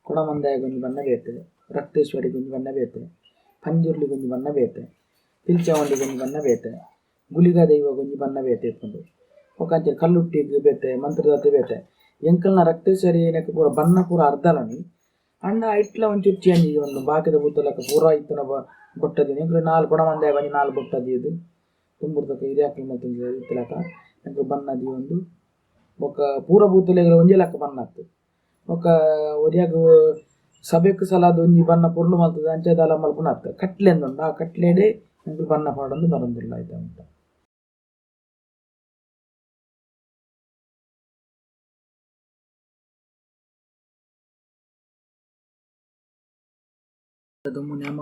ಕೊಡಮಂದಾಯಗ್ ಒಂಜಿ ಬಣ್ಣ ಬೇತೆ, ರಕ್ತೇಶ್ವರಿ ಗುಂಜಿ ಬಣ್ಣ ಬೇತೆ, ಪಂಜುರ್ಲಿ ಗುಂಜಿ ಬಣ್ಣ ಬೇತೆ, ಪಿಲ್ಚಾವಂಡಿ ಗುಂಜಿ ಬಣ್ಣ ಬೇತೆ ಗುಲಿಗ ದೈವ ಗುಂಜಿ ಬಣ್ಣ ಬೇತೆ ಇಟ್ಕೊಂಡು. ಒಕ್ಕಂಚೆ ಕಲ್ಲುಟ್ಟಿಗೆ ಬೇತೆ, ಮಂತ್ರದತ್ತೆ ಬೇತೆ. ಎಂಕಲ್ನ ರಕ್ತೇಶ್ವರಿ ಏನಕ್ಕೆ ಪೂರ, ಬಣ್ಣ ಪೂರ ಅರ್ಧಲನಿ ಅಣ್ಣ ಐಟ್ಲ ಒಂಚೂರು ಚೇಂಜ್ ಒಂದು ಬಾಕಿದ ಬುತ್ತಲಕ್ಕ ಪೂರ ಇತ್ತನ ಬೊಟ್ಟದಿನಿ ಎಂಕುಲು ನಾಲ್ಕು ಕೊಡಮಂದಾಯ ಒಂಜಿ ನಾಲ್ಕು ಬೊಟ್ಟದಿ ಇದು. ತುಂಬಿರ್ತಕ್ಕ ಹಿರಿಯಾಕ್ಲು ಮತ್ತು ಇತ್ತಲಕ. ಎಂಕ್ ಬಣ್ಣದಿ ಒಂದು ಬೊಕ್ಕ ಪೂರ ಬೂತಲೆಗಳ ಒಂಜಿ ಲೆಕ್ಕ ಬನ್ನ ಆತು ಬೊಕ್ಕ ಒರಿಯಾಗ ಸಭೆಕ್ ಸಲಾದ ಒಂಜಿ ಬನ್ನ ಪೊರ್ಲು ಮಲ್ತದ ಅಂಚದಾಲ ಮಲ್ಪುನ ಆತ ಕಟ್ಲೆ ಉಂಡು ಆ ಕಟ್ಲೆಡೆ ಬನ್ನ ಪಾಡೊಂದು ಮರಂದಿಲ್ಲ ಆಯ್ತಾ ಅಂತ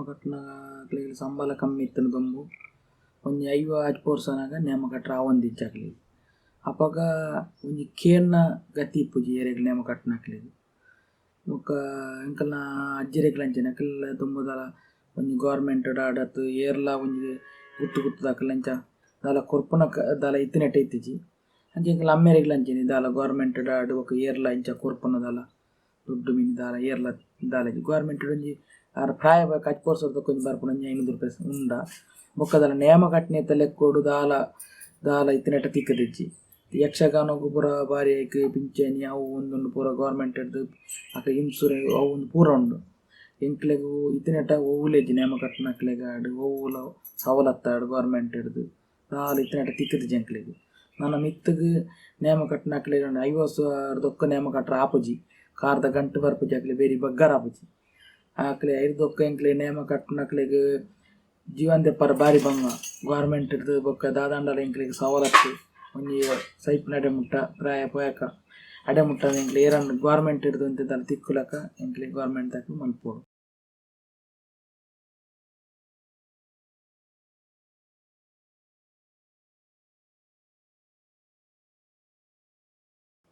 ಕಟ್ನ ಸಂಬಳ ಕಮ್ಮಿ ಇತ್ತನ ದುಂಬು ಒಂಜಿ ಐವ ಆಜಿ ಪೋರ್ಸನಾಗ ನೇಮ ಆವೊಂದಿಜ್ಜಾಕ್ಲಿ ಅಪಗ ಒಂಜಿ ಕೇರ್ನ ಗತಿ ಇಪ್ಪುಜಿ ಏರೆಗ್ಲ ನೇಮ ಕಟ್ನಾಕ್ಲೆಗ್ ಬೊಕ್ಕ ಎಂಕಲ್ನ ಅಜ್ಜಿರೆಗ್ಲ ಅಂಚನೆ ಅಕಲ್ನ ದಾಲ ಒಂಜಿ ಗೌರ್ಮೆಂಟ್ ಡಾಡತ್ ಏರ್ಲ ಒಂಜಿ ಗುತ್ತು ಗುತ್ತು ಅಂಚ ದಾಲ ಕೊರ್ಪುನ ದಾಲ ಇತ್ತಿನೆಟ್ಟ ಇತ್ತಿಜಿ. ಅಂಚ ಎಂಕಲ್ನ ಅಮ್ಮೆರೆಗ್ಲ ದಾಲ ಗೌರ್ಮೆಂಟ್ ಡಾಡ್ ಬೊಕ ಏರ್ಲ ಇಂಚ ಕೊರ್ಪುನ ದಾಲ ದುಡ್ಡು ಮೀನು ದಾಲ ಏರ್ಲ ದಾಲಜಿ ಗೋರ್ಮೆಂಟ್ ಒಂಜಿ ಆರ ಪ್ರಾಯ ಕಚ್ ಪೋರ್ಸದ ಕೊಂಚ ಬರ್ಪುನ ಒಂಜಿ ಐನೂರು ರೂಪಾಯಿ ಉಂಡ. ಬೊಕ್ಕದಲ ನೇಮ ಕಟ್ನೆ ತಲೆ ಕೊಡು ದಾಲ ದಾಲ ಇತ್ತಿನೆಟ್ಟ ತಿಕ್ಕದಿಜ್ಜಿ ಯಕ್ಷಗಾನಕ್ಕೂ ಪೂರ ಬಾರಿ ಐಕ್ ಪಿಂಚಣಿ, ಅವು ಒಂದೊಂದು ಪೂರ ಗೌರ್ಮೆಂಟ್ ಅಕ್ಕ ಇನ್ಸೂರೆನ್ಸ್ ಅವು ಒಂದು ಪೂರ ಉಂಡು. ಎಂಕ್ಲೆಗ್ ಇತ್ತಿನೆಟ ಒವ್ವುಲೆಜ್ಜಿ ನೇಮ ಕಟ್ಟನಕ್ಲೆಗ್ ಆಡ್ ಒವ್ವುಲ ಸವಲತ್ತಾಡು ಗೌರ್ಮೆಂಟ್ ಹಿಡ್ದು ಇತ್ತಿನ ಇತ್ತಿನೆಟ ತಿಕ್ಕಿದ್ದು ಜಂಕ್ಲೆಗು ನನ್ನ ಮಿತ್ತಗೆ ನೇಮ ಕಟ್ಟನಕ್ಲೆಗ್ ಐವತ್ತು ಸಾವಿರದೊಕ್ಕ ನೇಮ ಕಟ್ರ ಆಪುಜಿ. ಕಾರ್ದ ಗಂಟು ಬರ್ಪುಜಿ ಅಕ್ಲೆ ಬೇರೆ ಬಗ್ಗಾರ ಆಪುಜಿ. ಆಕ್ಲೆ ಐರ್ದೊಕ್ಕ ಎಂಕ್ಲೆ ನೇಮ ಕಟ್ಟನಕ್ಲೆಗ್ ಜೀವನ ದೆಪ್ಪರ ಬಾರಿ ಬಂಗ ಗೌರ್ಮೆಂಟ್ ಹಿಡ್ದು ಬೊಕ್ಕ ದಾದಾಂಡಲ ಎಂಕ್ಲೆಗೆ ಸವಲತ್ತು. ಒಂಜಿ ಸೈಪ್ ನಡೆ ಮುಟ್ಟ ಪ್ರಾಯ ಪೋಯಕ ಅಡೆ ಮುಟ್ಟ ಎಂಕ್ಲೆ ಏರನ್ ಗೌರ್ಮೆಂಟ್ ಹಿಡ್ದು ಅಂತಿದ್ದಲ್ಲ ತಿಕ್ಕುಲಕ ಎಂಕ್ಲೆ ಗೌರ್ಮೆಂಟ್ ದಾಖಲೆ ಮಲ್ಪೋಡು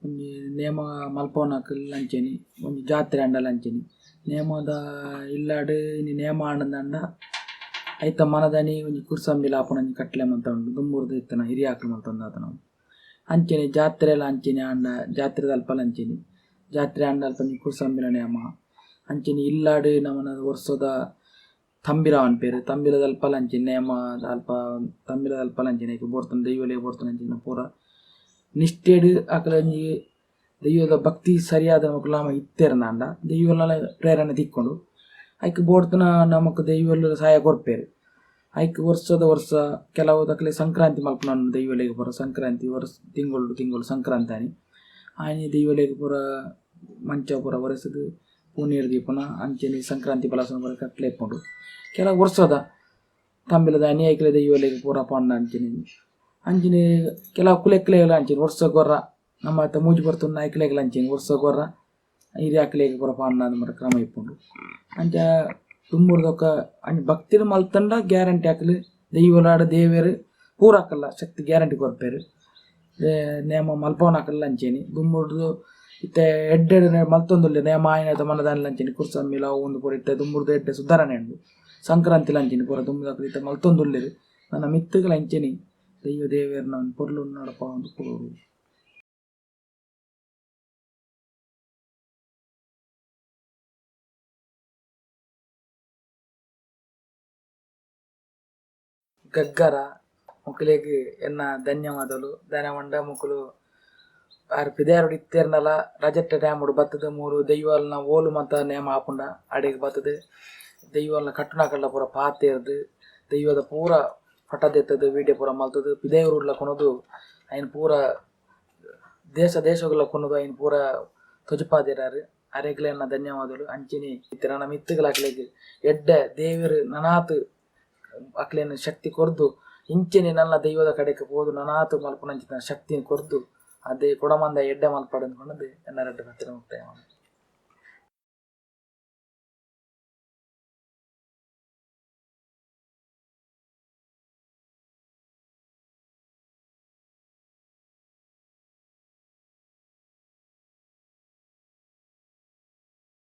ಒಂಜಿ ನೇಮ ಮಲ್ಪೋನಕ್ ಲಂಚೆನಿ ಒಂಜಿ ಜಾತ್ರೆ ಅಂಡ ಲಂಚನಿ. ನೇಮದ ಇಲ್ಲಾಡು, ಇನ್ನು ನೇಮ ಆಂಡಂದಂಡ ಐತ ಮನದನಿ ಒಂಜಿ ಕುರ್ಸಂಬಿಲ ಆಪುನ ಒಂಜಿ ಕಟ್ಲೆ ಮಂತ ಉಂಡು ದುಮ್ಮುರ್ದು ಇತ್ತನ ಹಿರಿಯಾಕ್ಲು ಮಂತೊಂದು ಆತನ ಅಂಚೆನಿ ಜಾತ್ರೆಲ ಅಂಚೆನಿ ಆಂಡ ಜಾತ್ರೆ ಅಲ್ಪಲ ಅಂಚೆನಿ ಜಾತ್ರೆ ಆಂಡ ಅಲ್ಪ ಒಂಜಿ ಕುರ್ಸಂಬಿಲ ನೇಮ ಅಂಚೆನಿ ಇಲ್ಲಾಡ್ ನಮನ ವರ್ಷದ ತಂಬಿರ ಅವನ್ ಪೇರು ತಂಬಿರದ ಅಲ್ಪಲ ಅಂಚೆನಿ ನೇಮ ಅಲ್ಪ ತಂಬಿರದ ಅಲ್ಪಲ ಅಂಚೆನಿ ಐಕೆ ಬೋಡ್ತಾನ ದೈವಲೆ ಬೋಡ್ತಾನ ಅಂಚೆನ ಪೂರ ನಿಷ್ಠೆಡ್ ಅಕಲ ಒಂಜಿ ದೈವದ ಭಕ್ತಿ ಸರಿಯಾದ ನಮಕ್ ಇತ್ತೇರ್ನಾಂಡ ದೈವಲ ಪ್ರೇರಣೆ ತಿಕ್ಕೊಂಡು ಐಕ್ ಬೋಡ್ತನ ನಮಕ್ ದೈವಲ್ ಸಹಾಯ ಕೊರ್ಪೇರು ಐಕ್ ವರ್ಷದ ವರ್ಷ ಕೆಲವು ದಕ್ಲೆ ಸಂಕ್ರಾಂತಿ ಮಲ್ಪನ ದೈವಲೆಗ್ ಪೂರ ಸಂಕ್ರಾಂತಿ ವರ್ಷ ತಿಂಗಳು ತಿಂಗಳು ಸಂಕ್ರಾಂತಿ ಆನಿ ಆಯ್ನೆ ದೈವಲೆಗ್ ಪೂರ ಮಂಚ ಪೂರ ವರ್ಷದ ಪೂನೀರ್ ದೀಪನ ಅಂಚೆನಿ ಸಂಕ್ರಾಂತಿ ಬಲಸನ ಪೂರ ಕಟ್ಲೆ ಇಪ್ಪುಂಡು ಕೆಲವು ವರ್ಷದ ತಂಬಿಲದ ಅನಿ ಐಕ್ಲೆ ದೈವಲೆಗ್ ಪೂರ ಪಂಡ ಅಂಚೆನಿ. ಅಂಚಿನ ಕೆಲವು ಕುಲೆಕ್ಲೆಗಳ ಅಂಚಿನ ವರ್ಷ ಗೊರ್ರ ನಮ್ಮ ಮೂಜಿ ಬರ್ತುನ್ನ ಐಕ್ಲೆಗಳ ಅಂಚಿನ ವರ್ಷ ಗೊರ್ರ ಹಿರಿ ಅಕ್ಲೆಗ್ ಪೂರ ಪಾಂಡ ಮರ ಕ್ರಮ ಇಪ್ಪುಂಡು ಅಂಚ ತುಂಬುರ್ದೊಕ್ಕ ಅಂಚ ಭಕ್ತಿನ ಮಲ್ತಂಡ ಗ್ಯಾರಂಟಿ ಹಾಕಲು. ದೈವಲಾಡ ದೇವೇರು ಪೂರ ಹಾಕಲ್ಲ, ಶಕ್ತಿ ಗ್ಯಾರಂಟಿ ಕೊರ್ಪೇರು ನೇಮ ಮಲ್ಪವನ ಹಾಕಲ್ಲ ಅಂಚೇನಿ ದುಮ್ಮುರ್ದು ಇತ್ತೆ ಎಡ್ಡೆಡ್ ಮಲ್ತೊಂದುಲ್ಲೆ ನೇಮ ಆಯ್ನ ಮನದಾನ ಅಂಚೇನಿ ಕುರ್ಸಮ್ಮಿಲ ಒಂದು ಪೂರ ಇತ್ತೆ ದುಮ್ಮುರ್ದು ಎಡ್ಡೆ ಸುಧಾರಣೆ ಉಂಡು ಸಂಕ್ರಾಂತಿ ಅಂಚೇನಿ ಪೂರ ದುಮ್ಮುದ ಇತ್ತೆ ಮಲ್ತೊಂದುಲ್ಲೆರು. ನನ್ನ ಮಿತ್ತುಗಳ ಅಂಚೆನಿ ದೈವ ದೇವೇರ್ನ ಪೊರ್ಲು ನಡಪ ಒಂದು ಕೊಡೋರು ಗಗ್ಗರ ಮುಕ್ಕಲಿಗೆ ಎನ್ನ ಧನ್ಯವಾದಗಳು ಧನ್ಯವಂಡ ಮುಕ್ಕಲು ಆರ್ ಪಿದಾರುಡು ಇತ್ತೇರ್ನಲ ರಜೆಟ್ಟ ಟೈಮುಡು ಬತ್ತದ ಮೂರು ದೈವಲ್ನ ಓಲು ಮತ ನೇಮ ಆಪುಂಡ ಅಡೆಗ್ ಬತ್ತದ ದೈವಲ್ನ ಕಟ್ಟುನಕಲ್ಲ ಪೂರ ಪಾತೇರ್ದು ದೈವದ ಪೂರ ಫಟ ದೆತ್ತದು ವಿಡಿಯೋ ಪೂರ ಮಲ್ತದು ಪಿದೇವ್ರುಡ್ಲ ಕೊನದು ಐನ್ ಪೂರ ದೇಶ ದೇಶಗಳ ಕೊನದು ಐನ್ ಪೂರ ತೊಜಪಾದಿರಾರು ಅರೆಗ್ಲೆನ್ನ ಧನ್ಯವಾದಗಳು ಅಂಚಿನಿ ಇತ್ತೆ ನನ್ನ ಮಿತ್ತುಗಳ ಅಕ್ಲೆಗ್ ಎಡ್ಡ ದೇವರು ನನಾತ್ ಅಕ್ಲೆನ ಶಕ್ತಿ ಕೊರ್ದು, ಇಂಚೆನೆ ನನ್ನ ದೈವದ ಕಡೆಗೆ ಹೋದು, ನನಾತು ಮಲ್ಪನಂಚಿನ ಶಕ್ತಿನ ಕೊರ್ದು, ಅದೇ ಕೊಡಮಂದ ಎಡ್ಡೆ ಮಲ್ಪಡು ಅಂದ್ಕೊಂಡದ್ದು ಎನ್ನ ರೆಡ್ಡು ಹತ್ತಿರ ಮುಕ್ತಾಯ